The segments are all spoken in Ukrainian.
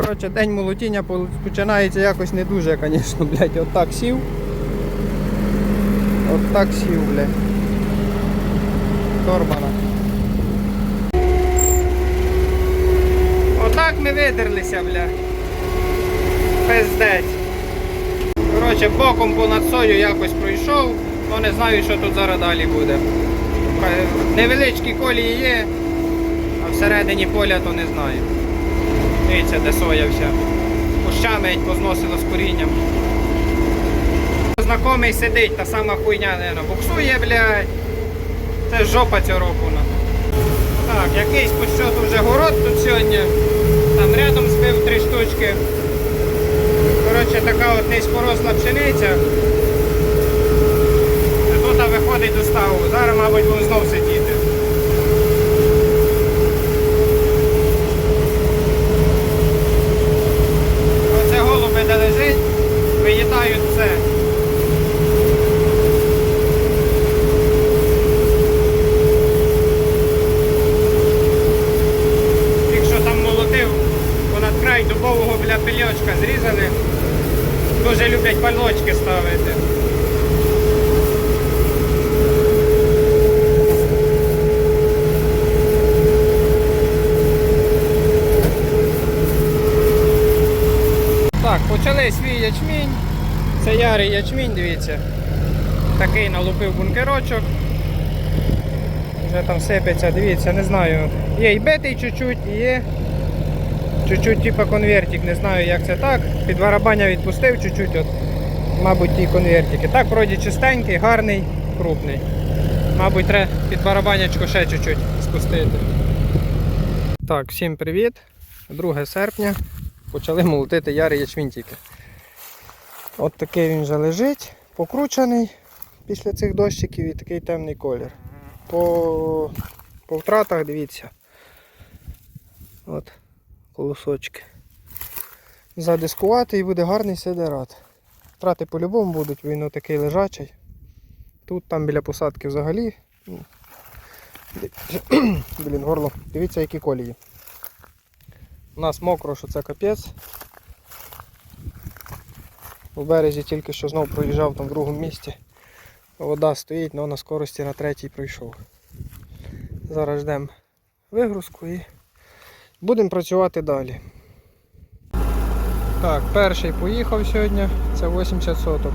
Коротше, день молотіння починається якось не дуже, звісно, блядь. От так сів. От так сів, блядь. Торбана. Отак ми видерлися, бля. Пиздець. Коротше, боком понад сою якось пройшов, але не знаю, що тут зараз далі буде. Е, Невеличкі колії є, а всередині поля то не знаю. Дивіться, де соя вся. Кущами геть позносило з корінням. Знакомий сидить, та сама хуйня, не буксує, блядь. Це жопа цього року. ну. Так, якийсь по щоту вже город тут сьогодні. Там рядом збив три штучки. Коротше, така от низькоросла пшениця. Тут виходить до ставу. Зараз, мабуть, будемо знов сидіти. Бля пильочка. Дуже люблять пальночки ставити. Так, почали свій ячмінь. Це ярий ячмінь, дивіться. Такий налупив бункерочок. Вже там сипеться, дивіться, не знаю. Є і битий чуть-чуть, і є чуть-чуть типа конвертик, не знаю як це так. Під барабаня відпустив чуть-чуть, от, мабуть, ті конвертики. Так, вроді чистенький, гарний, крупний. Мабуть, треба під барабанячку ще чуть-чуть спустити. Так, всім привіт. 2 серпня. Почали молотити ярий ячмінь тільки. От такий він вже лежить, покручений після цих дощиків і такий темний колір. По, по втратах дивіться. От колосочки. Задискувати і буде гарний сидерат. Втрати по-любому будуть, він такий лежачий. Тут там біля посадки взагалі. ну, Блін, горло. Дивіться, які колії. У нас мокро, що це капець. У березі тільки що знов проїжджав там в другому місці. Вода стоїть, але на скорості на третій пройшов. Зараз ждемо вигрузку і будемо працювати далі. Так, перший поїхав сьогодні, це 80 соток.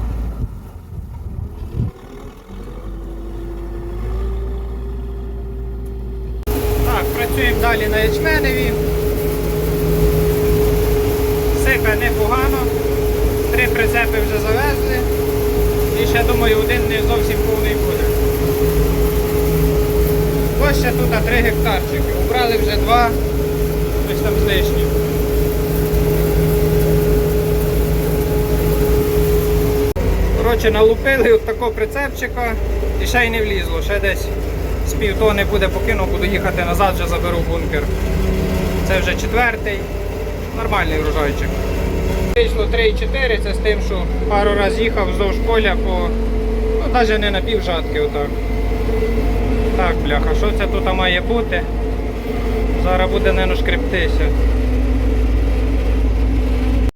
Так, працюємо далі на ячменеві. Сипе непогано. Три прицепи вже завезли. І ще думаю один не зовсім повний буде. Ось ще тут три гектарчики. Убрали вже два, ось там з лишнім. Коротше, налупили от такого прицепчика і ще й не влізло. Ще десь з півтони буде покину, буду їхати назад, вже заберу бункер. Це вже четвертий. Нормальний врожайчик. Вийшло 3,4, це з тим, що пару разів їхав вздовж поля по. Ну, навіть не на пів жатки отак. Так, бляха, що це тут має бути? Зараз буде, не шкрептися.